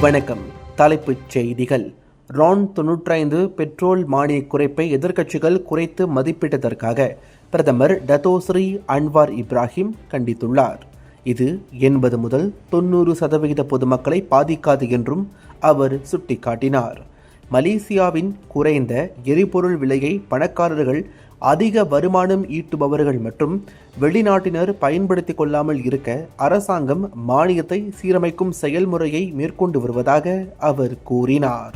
வணக்கம். தலைப்புச் செய்திகள். ரான் தொன்னூற்றைந்து பெட்ரோல் மானிய குறைப்பை எதிர்க்கட்சிகள் குறைத்து மதிப்பிட்டதற்காக பிரதமர் டத்தோஸ்ரீ அன்வார் இப்ராஹிம் கண்டித்துள்ளார். இது எண்பது முதல் தொண்ணூறு சதவிகித பொதுமக்களை பாதிக்காது என்றும் அவர் சுட்டிக்காட்டினார். மலேசியாவின் குறைந்த எரிபொருள் விலையை பணக்காரர்கள் அதிக வருமானம் ஈட்டுபவர்கள் மற்றும் வெளிநாட்டினர் பயன்படுத்திக் கொள்ளாமல் இருக்க அரசாங்கம் மானியத்தை சீரமைக்கும் செயல்முறையை மேற்கொண்டு வருவதாக அவர் கூறினார்.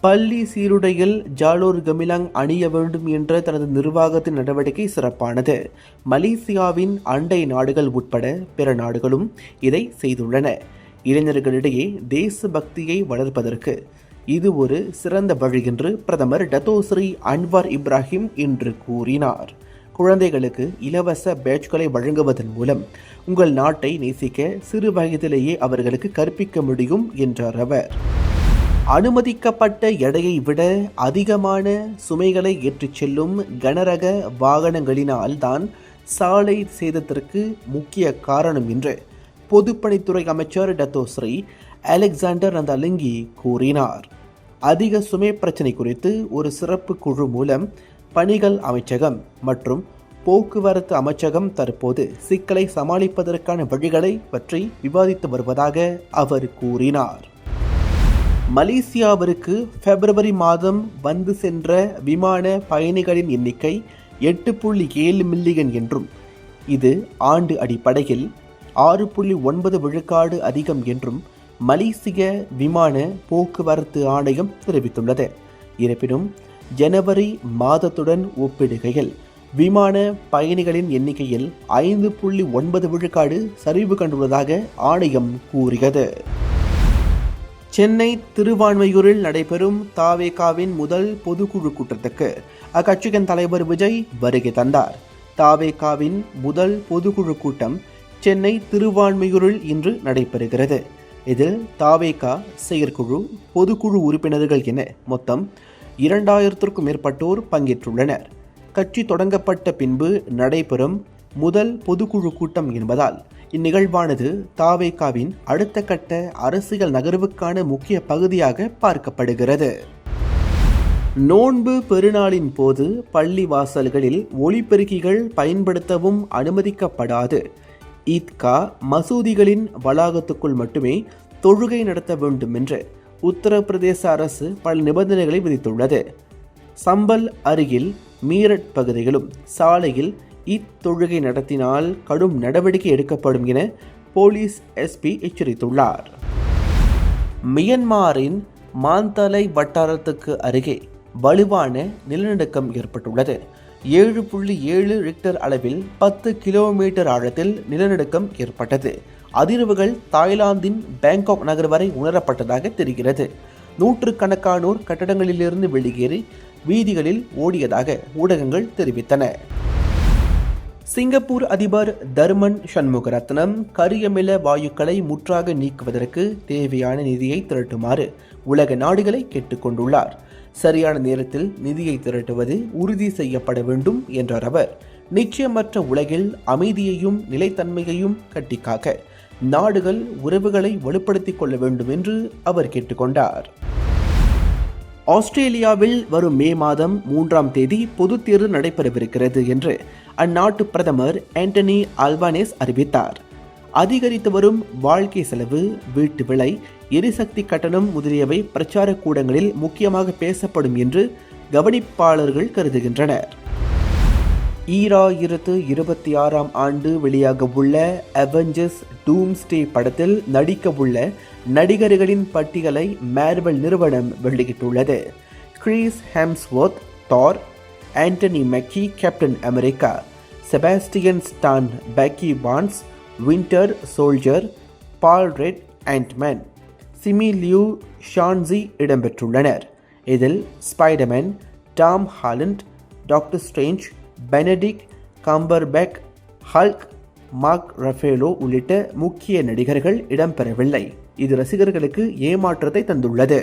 பள்ளி சீருடையில் ஜாலோர் கமிலாங் அணிய வேண்டும் என்ற தனது நிர்வாகத்தின் நடவடிக்கை சிறப்பானது. மலேசியாவின் அண்டை நாடுகள் உட்பட பிற நாடுகளும் இதை செய்துள்ளன. இளைஞர்களிடையே தேசபக்தியை வளர்ப்பதற்கு இது ஒரு சிறந்த வழி என்று பிரதமர் டத்தோஸ்ரீ அன்வார் இப்ராஹிம் இன்று கூறினார். குழந்தைகளுக்கு இலவச பேட்ச்களை வழங்குவதன் மூலம் உங்கள் நாட்டை நேசிக்க சிறு வயதிலேயே அவர்களுக்கு கற்பிக்க முடியும் என்றார் அவர். அனுமதிக்கப்பட்ட எடையை விட அதிகமான சுமைகளை ஏற்றிச் செல்லும் கனரக வாகனங்களினால் தான் சாலை சேதத்திற்கு முக்கிய காரணம் என்று பொதுப்பணித்துறை அமைச்சர் டத்தோஸ்ரீ அலெக்சாண்டர் நந்தலிங்கி கூறினார். அதிக சுமை பிரச்சினை குறித்து ஒரு சிறப்பு குழு மூலம் பணிகள் அமைச்சகம் மற்றும் போக்குவரத்து அமைச்சகம் தற்போது சிக்கலை சமாளிப்பதற்கான வழிகளை பற்றி விவாதித்து வருவதாக அவர் கூறினார். மலேசியாவிற்கு பிப்ரவரி மாதம் வந்து சென்ற விமான பயணிகளின் எண்ணிக்கை எட்டு புள்ளி ஏழு மில்லியன் என்றும் இது ஆண்டு அடிப்படையில் ஆறு புள்ளி ஒன்பது விழுக்காடு அதிகம் என்றும் மலேசிய விமான போக்குவரத்து ஆணையம் தெரிவித்துள்ளது. இருப்பினும் ஜனவரி மாதத்துடன் ஒப்பிடுகையில் விமான பயணிகளின் எண்ணிக்கையில் ஐந்து புள்ளி ஒன்பது விழுக்காடு சரிவு கண்டுள்ளதாக ஆணையம் கூறியது. சென்னை திருவான்மையூரில் நடைபெறும் தாவேகாவின் முதல் பொதுக்குழு கூட்டத்துக்கு அக்கட்சியின் தலைவர் விஜய் வருகை தந்தார். தாவேகாவின் முதல் பொதுக்குழு கூட்டம் சென்னை திருவான்மையூரில் இன்று நடைபெறுகிறது. இதில் தாவேகா செயற்குழு பொதுக்குழு உறுப்பினர்கள் என மொத்தம் இரண்டாயிரத்திற்கும் மேற்பட்டோர் பங்கேற்றுள்ளனர். கட்சி தொடங்கப்பட்ட பின்பு நடைபெறும் முதல் பொதுக்குழு கூட்டம் என்பதால் இந்நிகழ்வானது தாவேகாவின் அடுத்த கட்ட அரசியல் நகர்வுக்கான முக்கிய பகுதியாக பார்க்கப்படுகிறது. நோன்பு பெருநாளின் போது பள்ளி வாசல்களில் ஒளிப்பெருக்கிகள் பயன்படுத்தவும் அனுமதிக்கப்படாது. ஈத்கா மசூதிகளின் வளாகத்துக்குள் மட்டுமே தொழுகை நடத்த வேண்டும் என்று உத்தரப்பிரதேச அரசு பல நிபந்தனைகளை விதித்துள்ளது. சம்பல் அருகில் மீரட் பகுதிகளும் சாலையில் இத்தொழுகை நடத்தினால் கடும் நடவடிக்கை எடுக்கப்படும் என போலீஸ் எஸ்பி எச்சரித்துள்ளார். மியன்மாரின் மாந்தலை வட்டாரத்துக்கு அருகே வலுவான நிலநடுக்கம் ஏற்பட்டுள்ளது. ஏழு புள்ளி ஏழு ரிக்டர் அளவில் பத்து கிலோமீட்டர் ஆழத்தில் நிலநடுக்கம் ஏற்பட்டது. அதிர்வுகள் தாய்லாந்தின் பேங்காக் நகர் வரை உணரப்பட்டதாக தெரிகிறது. நூற்றுக்கணக்கானோர் கட்டடங்களிலிருந்து வெளியேறி வீதிகளில் ஓடியதாக ஊடகங்கள் தெரிவித்தன. சிங்கப்பூர் அதிபர் தர்மன் சண்முகரத்னம் கரியமில வாயுக்களை முற்றாக நீக்குவதற்கு தேவையான நிதியை திரட்டுமாறு உலக நாடுகளை கேட்டுக்கொண்டுள்ளார். சரியான நேரத்தில் நிதியை திரட்டுவது உறுதி செய்யப்பட வேண்டும் என்றார் அவர். நிச்சயமற்ற உலகில் அமைதியையும் நிலைத்தன்மையையும் கட்டிக்காக்க நாடுகள் உறவுகளை வலுப்படுத்திக் கொள்ள வேண்டும் என்று அவர் கேட்டுக்கொண்டார். ஆஸ்திரேலியாவில் வரும் மே மாதம் மூன்றாம் தேதி பொதுத் தேர்வு நடைபெறவிருக்கிறது என்று அந்நாட்டு பிரதமர் ஆண்டனி அல்வானேஸ் அறிவித்தார். அதிகரித்து வரும் வாழ்க்கை செலவு வீட்டு விலை எரிசக்தி கட்டணம் முதலியவை பிரச்சார கூடங்களில் முக்கியமாக பேசப்படும் என்று கவனிப்பாளர்கள் கருதுகின்றனர். ஈராயிரத்து இருபத்தி ஆறாம் ஆண்டு வெளியாக உள்ள அவெஞ்சர்ஸ் டூம்ஸ்டே படத்தில் நடிக்க உள்ள நடிகர்களின் பட்டியலை மேர்வல் நிறுவனம் வெளியிட்டுள்ளது. Chris Hemsworth Thor Anthony Mackie Captain America Sebastian Stan Bucky Barnes Winter Soldier Paul Rudd Simu Liu Shang Chi இடம்பெற்றுள்ளனர். இதில் Spiderman Tom Holland Doctor Strange Benedict Cumberbatch Hulk Mark Ruffalo உள்ளிட்ட முக்கிய நடிகர்கள் இடம்பெறவில்லை. இது ரசிகர்களுக்கு ஏமாற்றத்தை தந்துள்ளது.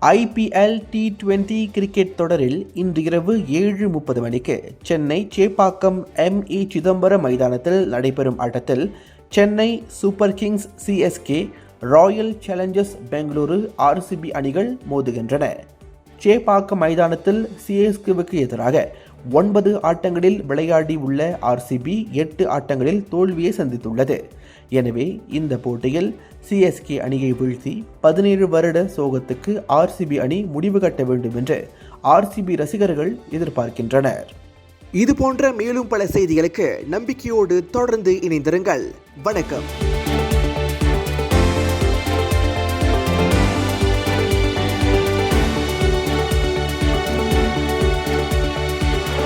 ஐபிஎல் டி டுவெண்டி கிரிக்கெட் தொடரில் இன்று இரவு ஏழு முப்பது மணிக்கு சென்னை சேப்பாக்கம் எம் இ சிதம்பரம் மைதானத்தில் நடைபெறும் ஆட்டத்தில் Chennai Super Kings CSK Royal Challengers Bengaluru RCB அணிகள் மோதுகின்றன. சேப்பாக்கம் மைதானத்தில் சிஎஸ்கேவுக்கு எதிராக ஒன்பது ஆட்டங்களில் விளையாடி உள்ள ஆர்சிபி எட்டு ஆட்டங்களில் தோல்வியை சந்தித்துள்ளது. எனவே இந்த போட்டியில் சிஎஸ்கே அணியை வீழ்த்தி பதினேழு வருட சோகத்துக்கு ஆர்சிபி அணி முடிவு கட்ட வேண்டும் என்று ஆர்சிபி ரசிகர்கள் எதிர்பார்க்கின்றனர். இது போன்ற மேலும் பல செய்திகளுக்கு நம்பிக்கையோடு தொடர்ந்து இணைந்திருங்கள். வணக்கம்.